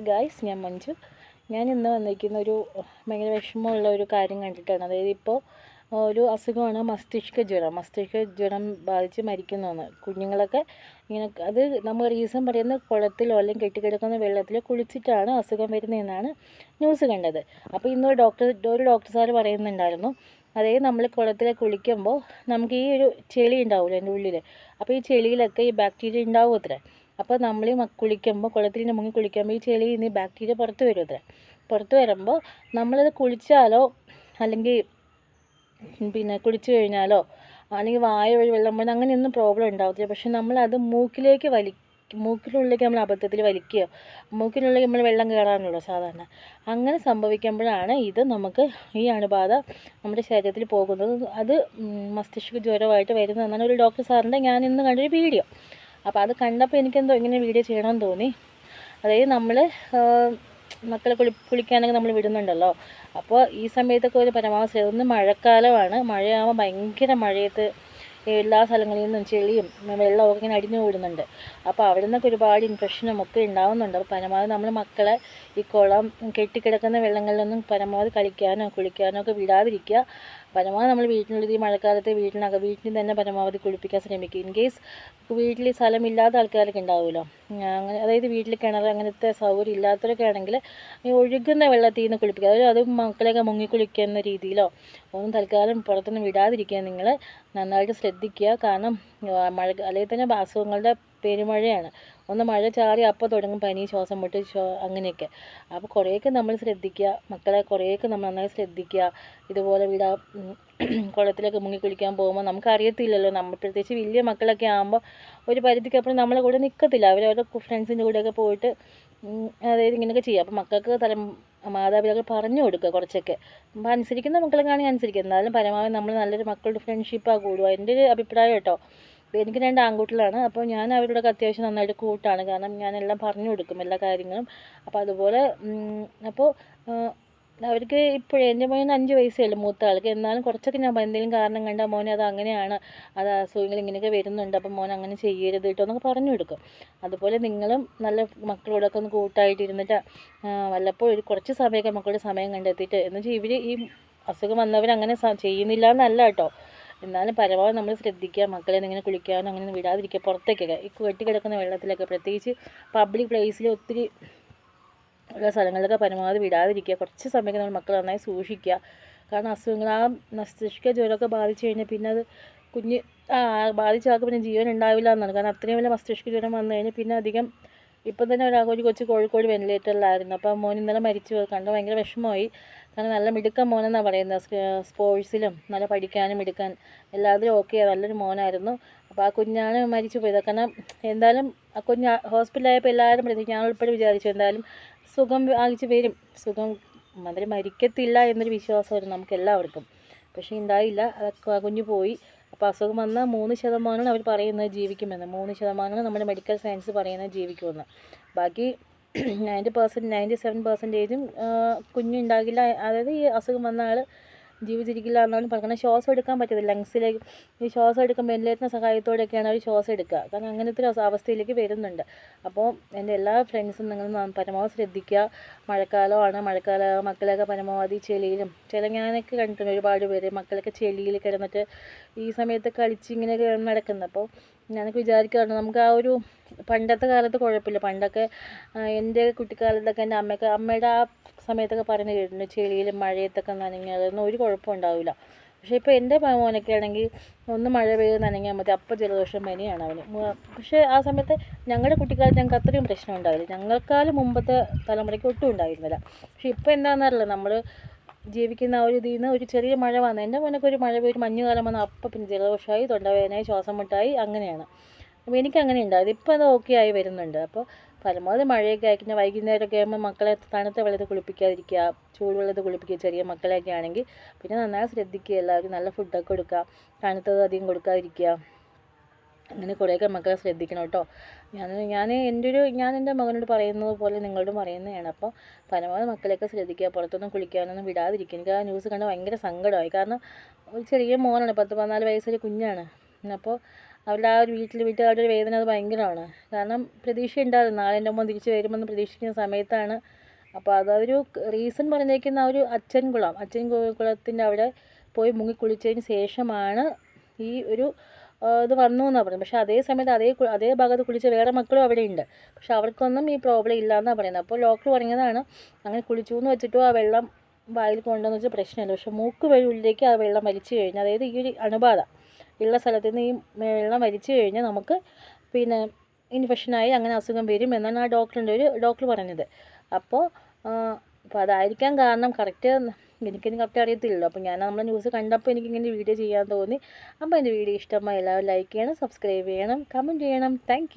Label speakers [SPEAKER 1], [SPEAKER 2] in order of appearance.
[SPEAKER 1] Guys ഞാൻ മഞ്ജു. ഞാൻ ഇന്ന് വന്നിരിക്കുന്ന ഒരു ഭയങ്കര വിഷമമുള്ള ഒരു കാര്യം കണ്ടിട്ടാണ്. അതായത് ഇപ്പോൾ ഒരു അസുഖമാണ് മസ്തിഷ്ക ജ്വരം. മസ്തിഷ്ക ജ്വരം ബാധിച്ച് മരിക്കുന്നതാണ്. കുഞ്ഞുങ്ങളൊക്കെ ഇങ്ങനെ അത് നമ്മൾ റീസൺ പറയുന്നത് കുളത്തിലോ അല്ലെങ്കിൽ കെട്ടിക്കിടക്കുന്ന വെള്ളത്തിലോ കുളിച്ചിട്ടാണ് അസുഖം വരുന്നതെന്നാണ് ന്യൂസ് കണ്ടത്. അപ്പോൾ ഇന്ന് ഡോക്ടർ ഒരു ഡോക്ടർ സാർ പറയുന്നുണ്ടായിരുന്നു. അതായത് നമ്മൾ കുളത്തിൽ കുളിക്കുമ്പോൾ നമുക്ക് ഈ ഒരു ചെളി ഉണ്ടാവില്ല എന്റെ ഉള്ളിൽ അപ്പോൾ ഈ ചെളിയിലൊക്കെ ഈ ബാക്ടീരിയ ഉണ്ടാവും അത്രേ. അപ്പോൾ നമ്മൾ കുളിക്കുമ്പോൾ കുളത്തിൽ മുങ്ങി കുളിക്കുമ്പോൾ ഈ ചെളിയിൽ നിന്ന് ബാക്ടീരിയ പുറത്ത് വരും അത്രേ. പുറത്ത് വരുമ്പോൾ നമ്മളത് കുളിച്ചാലോ അല്ലെങ്കിൽ പിന്നെ കുളിച്ചു കഴിഞ്ഞാലോ അല്ലെങ്കിൽ വായ വഴി വെള്ളം പോകുന്ന അങ്ങനെയൊന്നും പ്രോബ്ലം ഉണ്ടാവത്തില്ല. പക്ഷെ നമ്മളത് മൂക്കിലേക്ക് വലി മൂക്കിനുള്ളിലേക്ക് നമ്മൾ അബദ്ധത്തിൽ വലിക്കുകയോ മൂക്കിനുള്ളിൽ നമ്മൾ വെള്ളം കയറാനുള്ളൂ സാധാരണ അങ്ങനെ സംഭവിക്കുമ്പോഴാണ് ഇത് നമുക്ക് ഈ അണുബാധ നമ്മുടെ ശരീരത്തിൽ പോകുന്നത്. അത് മസ്തിഷ്ക ജ്വരമായിട്ട് വരുന്നതെന്നാണ് ഒരു ഡോക്ടർ സാറിന്റെ ഞാൻ ഇന്ന് കണ്ടൊരു വീഡിയോ അപ്പോൾ അത് കണ്ടപ്പോൾ എനിക്കെന്തോ ഇങ്ങനെ വീഡിയോ ചെയ്യണമെന്ന് തോന്നി. അതായത് നമ്മൾ മക്കളെ കുളി കുളിക്കാനൊക്കെ നമ്മൾ വിടുന്നുണ്ടല്ലോ. അപ്പോൾ ഈ സമയത്തൊക്കെ ഒരു പരമാവധി ഒന്ന് മഴക്കാലമാണ്. മഴയാകുമ്പോൾ ഭയങ്കര മഴയത്ത് എല്ലാ സ്ഥലങ്ങളിൽ നിന്നും ചെളിയും വെള്ളമൊക്കെ ഇങ്ങനെ അടിഞ്ഞു കൂടുന്നുണ്ട് അപ്പോൾ അവിടെ നിന്നൊക്കെ ഒരുപാട് ഇൻഫെക്ഷനും ഒക്കെ ഉണ്ടാകുന്നുണ്ട് അപ്പോൾ പരമാവധി നമ്മൾ മക്കളെ ഈ കുളം കെട്ടിക്കിടക്കുന്ന വെള്ളങ്ങളിലൊന്നും പരമാവധി കളിക്കാനോ കുളിക്കാനോ ഒക്കെ വിടാതിരിക്കുക. പരമാവധി നമ്മൾ വീട്ടിനുള്ളിൽ ഈ മഴക്കാലത്ത് വീട്ടിനകം വീട്ടിൽ തന്നെ പരമാവധി കുളിപ്പിക്കാൻ ശ്രമിക്കുക. ഇൻ കേസ് വീട്ടിൽ സ്ഥലമില്ലാത്ത ആൾക്കാരൊക്കെ ഉണ്ടാവുമല്ലോ. അങ്ങനെ അതായത് വീട്ടിൽ കിണർ അങ്ങനത്തെ സൗകര്യം ഇല്ലാത്തവരൊക്കെ ആണെങ്കിൽ ഈ ഒഴുകുന്ന വെള്ളത്തിൽ നിന്ന് കുളിപ്പിക്കുക. അതായത് അത് മക്കളെയൊക്കെ മുങ്ങി കുളിക്കുന്ന രീതിയിലോ ഒന്നും തൽക്കാലം പുറത്തൊന്നും വിടാതിരിക്കുക. നിങ്ങൾ നന്നായിട്ട് ശ്രദ്ധിക്കുക. കാരണം മഴ അല്ലെങ്കിൽ തന്നെ അസുഖങ്ങളുടെ പെരുമഴയാണ്. ഒന്ന് മഴ ചാറി അപ്പോൾ തുടങ്ങും പനി ശ്വാസം മുട്ട് അങ്ങനെയൊക്കെ. അപ്പോൾ കുറേയൊക്കെ നമ്മൾ ശ്രദ്ധിക്കുക മക്കളെ കുറേയൊക്കെ നമ്മൾ നന്നായി ശ്രദ്ധിക്കുക ഇതുപോലെ വിടാ കുളത്തിലൊക്കെ മുങ്ങി കുളിക്കാൻ പോകുമ്പോൾ നമുക്ക് അറിയത്തില്ലല്ലോ നമ്മൾ പ്രത്യേകിച്ച് വലിയ മക്കളൊക്കെ ആകുമ്പോൾ ഒരു പരിധിക്കപ്പുറം നമ്മളെ കൂടെ നിൽക്കത്തില്ല അവരവരുടെ ഫ്രണ്ട്സിന്റെ കൂടെയൊക്കെ പോയിട്ട് അതായത് ഇങ്ങനെയൊക്കെ ചെയ്യുക അപ്പോൾ മക്കൾക്ക് തലം മാതാപിതാക്കൾ പറഞ്ഞു കൊടുക്കുക കുറച്ചൊക്കെ. അപ്പോൾ അനുസരിക്കുന്ന മക്കളെ കാണി അനുസരിക്കുക എന്നാലും പരമാവധി നമ്മൾ നല്ലൊരു മക്കളുടെ ഫ്രണ്ട്ഷിപ്പാണ് കൂടുക. എന്റെ ഒരു അഭിപ്രായം കേട്ടോ. എനിക്ക് രണ്ട് ആൺകുട്ടികളാണ്. അപ്പോൾ ഞാൻ അവരോടൊക്കെ അത്യാവശ്യം നന്നായിട്ട് കൂട്ടാണ്. കാരണം ഞാനെല്ലാം പറഞ്ഞു കൊടുക്കും എല്ലാ കാര്യങ്ങളും. അപ്പോൾ അതുപോലെ അപ്പോൾ അവർക്ക് ഇപ്പോഴേ എന്റെ മോൻ അഞ്ച് വയസ്സേ ഉള്ളൂ മൂത്ത ആൾക്ക്. എന്നാലും കുറച്ചൊക്കെ ഞാൻ എന്തെങ്കിലും കാരണം കണ്ട മോനെ അത് അങ്ങനെയാണ്. അത് അസുഖങ്ങൾ ഇങ്ങനെയൊക്കെ വരുന്നുണ്ട്. അപ്പം മോൻ അങ്ങനെ ചെയ്യരുത് കേട്ടോ എന്നൊക്കെ പറഞ്ഞു കൊടുക്കും. അതുപോലെ നിങ്ങളും നല്ല മക്കളോടൊക്കെ ഒന്ന് കൂട്ടായിട്ടിരുന്നിട്ട് വല്ലപ്പോഴും ഒരു കുറച്ച് സമയമൊക്കെ മക്കളുടെ സമയം കണ്ടെത്തിയിട്ട് എന്ന് വെച്ചാൽ ഇവർ ഈ അസുഖം വന്നവരങ്ങനെ ചെയ്യുന്നില്ല എന്നല്ല കേട്ടോ. എന്നാലും പരമാവധി നമ്മൾ ശ്രദ്ധിക്കുക മക്കളെ ഇങ്ങനെ കുളിക്കാനോ അങ്ങനെ വിടാതിരിക്കുക പുറത്തേക്കൊക്കെ. ഈ വെട്ടി കിടക്കുന്ന വെള്ളത്തിലൊക്കെ പ്രത്യേകിച്ച് പബ്ലിക് പ്ലേസിൽ ഒത്തിരി ഉള്ള സ്ഥലങ്ങളിലൊക്കെ പരമാവധി വിടാതിരിക്കുക. കുറച്ച് സമയമൊക്കെ നമ്മൾ മക്കളെ നന്നായി സൂക്ഷിക്കുക. കാരണം അസുഖങ്ങൾ ആ മസ്തിഷ്ക ജ്വരമൊക്കെ ബാധിച്ചു കഴിഞ്ഞാൽ പിന്നെ അത് കുഞ്ഞ് ബാധിച്ച പിന്നെ ജീവൻ ഉണ്ടാവില്ല എന്നാണ്. കാരണം അത്രയും വലിയ മസ്തിഷ്ക ജ്വരം വന്നു കഴിഞ്ഞാൽ പിന്നെ അധികം ഇപ്പം തന്നെ ഒരാൾ ഒരു കൊച്ചു കോഴിക്കോട് വെന്റിലേറ്ററിലായിരുന്നു. അപ്പോൾ മോൻ ഇന്നലെ മരിച്ചു. കണ്ട് ഭയങ്കര വിഷമമായി. കാരണം നല്ല മിടുക്കൻ മോനെന്നാണ് പറയുന്നത്. സ്പോർട്സിലും നല്ല പഠിക്കാനും മിടുക്കാൻ എല്ലാത്തിലും ഓക്കെ നല്ലൊരു മോനായിരുന്നു. അപ്പോൾ ആ കുഞ്ഞാണ് മരിച്ചു പോയത്. കാരണം എന്തായാലും ആ കുഞ്ഞ് ഹോസ്പിറ്റലായപ്പോൾ എല്ലാവരും മരിച്ചു ഞാൻ ഉൾപ്പെടെ വിചാരിച്ചു എന്തായാലും സുഖം ആകിച്ച് വരും. സുഖം അവർ മരിക്കത്തില്ല എന്നൊരു വിശ്വാസമായിരുന്നു നമുക്ക് എല്ലാവർക്കും. പക്ഷേ ഉണ്ടായില്ല. അതൊക്കെ കുഞ്ഞു പോയി. അപ്പോൾ അസുഖം വന്നാൽ മൂന്ന് ശതമാനമാണ് അവർ പറയുന്നത് ജീവിക്കുമെന്ന്. മൂന്ന് ശതമാനമാണ് നമ്മുടെ മെഡിക്കൽ സയൻസ് പറയുന്നത് ജീവിക്കുമെന്ന്. ബാക്കി നയന്റി പെർസെന്റ് നയന്റി സെവൻ പെർസെന്റേജും കുഞ്ഞുണ്ടാകില്ല. അതായത് ഈ അസുഖം വന്ന ആൾ ജീവിച്ചിരിക്കില്ല എന്നാലും കാരണം ശ്വാസം എടുക്കാൻ പറ്റത്തില്ല. ലങ്സിലേക്ക് ഈ ശ്വാസം എടുക്കുമ്പോൾ വെന്റിലേറ്ററിന്റെ സഹായത്തോടെയൊക്കെയാണ് അവർ ശ്വാസം എടുക്കുക. കാരണം അങ്ങനത്തെ ഒരു അവസ്ഥയിലേക്ക് വരുന്നുണ്ട്. അപ്പോൾ എന്റെ എല്ലാ ഫ്രണ്ട്സും നിങ്ങൾ പരമാവധി ശ്രദ്ധിക്കുക. മഴക്കാലമാണ്. മഴക്കാല മക്കളൊക്കെ പരമാവധി ചെളിയിലും ചില ഞാനൊക്കെ കണ്ടിട്ടുണ്ട് ഒരുപാട് പേര്. മക്കളൊക്കെ ചെളിയിൽ കിടന്നിട്ട് ഈ സമയത്ത് കളിച്ച് ഇങ്ങനെ നടക്കുന്നത് അപ്പോൾ ഞാനൊക്കെ വിചാരിക്കാറുണ്ട് നമുക്ക് ആ ഒരു പണ്ടത്തെ കാലത്ത് കുഴപ്പമില്ല. പണ്ടൊക്കെ എന്റെ കുട്ടിക്കാലത്തൊക്കെ എന്റെ അമ്മയൊക്കെ അമ്മയുടെ ആ സമയത്തൊക്കെ പറഞ്ഞു കേട്ടിട്ടുണ്ട് ചെളിയിലും മഴയത്തൊക്കെ നനഞ്ഞാലൊന്നും ഒരു കുഴപ്പം ഉണ്ടാവില്ല. പക്ഷേ ഇപ്പോൾ എന്റെ മോനൊക്കെ ആണെങ്കിൽ ഒന്ന് മഴ പെയ്ത് നനഞ്ഞാൽ മതി. അപ്പോൾ ജലദോഷം പനിയാണ് അവന്. പക്ഷേ ആ സമയത്ത് ഞങ്ങളുടെ കുട്ടിക്കാലത്ത് ഞങ്ങൾക്ക് അത്രയും പ്രശ്നം ഉണ്ടാവില്ല. ഞങ്ങൾക്കാലും മുമ്പത്തെ തലമുറയ്ക്ക് ഒട്ടും ഉണ്ടായിരുന്നില്ല. പക്ഷേ ഇപ്പോൾ എന്താണെന്നറിയില്ല നമ്മൾ ജീവിക്കുന്ന ആ ഒരു ഇതിൽ നിന്ന് ഒരു ചെറിയ മഴ വന്നു എന്റെ മോനൊക്കെ ഒരു മഴ പെയ്ത് മഞ്ഞുകാലം വന്നാൽ അപ്പം പിന്നെ ജലദോഷമായി തൊണ്ടവേദനയായി ശ്വാസം മുട്ടായി അങ്ങനെയാണ്. അപ്പോൾ എനിക്ക് അങ്ങനെ അതിപ്പോൾ അത് ഓക്കെ ആയി വരുന്നുണ്ട്. അപ്പോൾ പരമാവധി മഴയൊക്കെ ആയിരിക്കുന്ന വൈകുന്നേരമൊക്കെ ആകുമ്പോൾ മക്കളെ തണുത്ത വെള്ളത്തിൽ കുളിപ്പിക്കാതിരിക്കുക ചൂടുവെള്ളത്തിൽ കുളിപ്പിക്കുക ചെറിയ മക്കളെയൊക്കെ ആണെങ്കിൽ പിന്നെ നന്നായി ശ്രദ്ധിക്കുക എല്ലാവരും നല്ല ഫുഡൊക്കെ കൊടുക്കുക തണുത്തത് അധികം കൊടുക്കാതിരിക്കുക. അങ്ങനെ കുറേയൊക്കെ മക്കളെ ശ്രദ്ധിക്കണം കേട്ടോ. ഞാൻ ഞാൻ എന്റെ ഒരു ഞാൻ എന്റെ മകനോട് പറയുന്നത് പോലെ നിങ്ങളോട് പറയുന്നതാണ്. അപ്പോൾ പരമാവധി മക്കളെയൊക്കെ ശ്രദ്ധിക്കുക പുറത്തൊന്നും കുളിക്കാനൊന്നും വിടാതിരിക്കുക. എനിക്ക് ആ ന്യൂസ് കണ്ട് ഭയങ്കര സങ്കടമായി. കാരണം ഒരു ചെറിയ മോനാണ് പത്ത് പതിനാല് വയസ്സൊരു കുഞ്ഞാണ്. അപ്പോൾ അവരുടെ ആ ഒരു വീട്ടിൽ വീട്ടുകാരുടെ ഒരു വേദന അത് ഭയങ്കരമാണ്. കാരണം പ്രതീക്ഷ ഉണ്ടായിരുന്നു നാളെ എന്റെ മുമ്പ് തിരിച്ച് വരുമെന്ന് പ്രതീക്ഷിക്കുന്ന സമയത്താണ്. അപ്പോൾ അതൊരു റീസൺ പറഞ്ഞേക്കുന്ന ആ ഒരു അച്ഛൻകുളം അച്ഛൻകുളത്തിന്റെ അച്ഛൻ കുളത്തിന്റെ അവിടെ പോയി മുങ്ങി കുളിച്ചതിന് ശേഷമാണ് ഈ ഒരു ഇത് വന്നു എന്നാണ് പറയുന്നത്. പക്ഷേ അതേ സമയത്ത് അതേ അതേ ഭാഗത്ത് കുളിച്ച വേറെ മക്കളും അവിടെ ഉണ്ട് പക്ഷെ അവർക്കൊന്നും ഈ പ്രോബ്ലം ഇല്ല എന്നാണ് പറയുന്നത്. അപ്പോൾ ഡോക്ടർ പറഞ്ഞതാണ് അങ്ങനെ കുളിച്ചു എന്ന് വെച്ചിട്ടും ആ വെള്ളം വായിൽ കൊണ്ടുവന്ന് വെച്ചാൽ പ്രശ്നമില്ല. പക്ഷെ മൂക്ക് വഴി ഉള്ളിലേക്ക് ആ വെള്ളം വലിച്ചു കഴിഞ്ഞാൽ അതായത് ഈ ഒരു അണുബാധ. ഉള്ള സ്ഥലത്ത് നിന്ന് ഈ വെള്ളം വലിച്ചു കഴിഞ്ഞാൽ നമുക്ക് പിന്നെ ഇൻഫെക്ഷനായി അങ്ങനെ അസുഖം വരും എന്നാണ് ആ ഡോക്ടറിന്റെ ഒരു ഡോക്ടർ പറഞ്ഞത്. അപ്പോൾ അപ്പോൾ അതായിരിക്കാം കാരണം കറക്റ്റ് എനിക്കിനി കറക്റ്റ് അറിയത്തില്ലല്ലോ. അപ്പോൾ ഞാൻ നമ്മുടെ ന്യൂസ് കണ്ടപ്പോൾ എനിക്കിങ്ങനെ വീഡിയോ ചെയ്യാൻ തോന്നി. അപ്പോൾ എന്റെ വീഡിയോ ഇഷ്ടമായി എല്ലാവരും ലൈക്ക് ചെയ്യണം സബ്സ്ക്രൈബ് ചെയ്യണം കമന്റ് ചെയ്യണം. താങ്ക്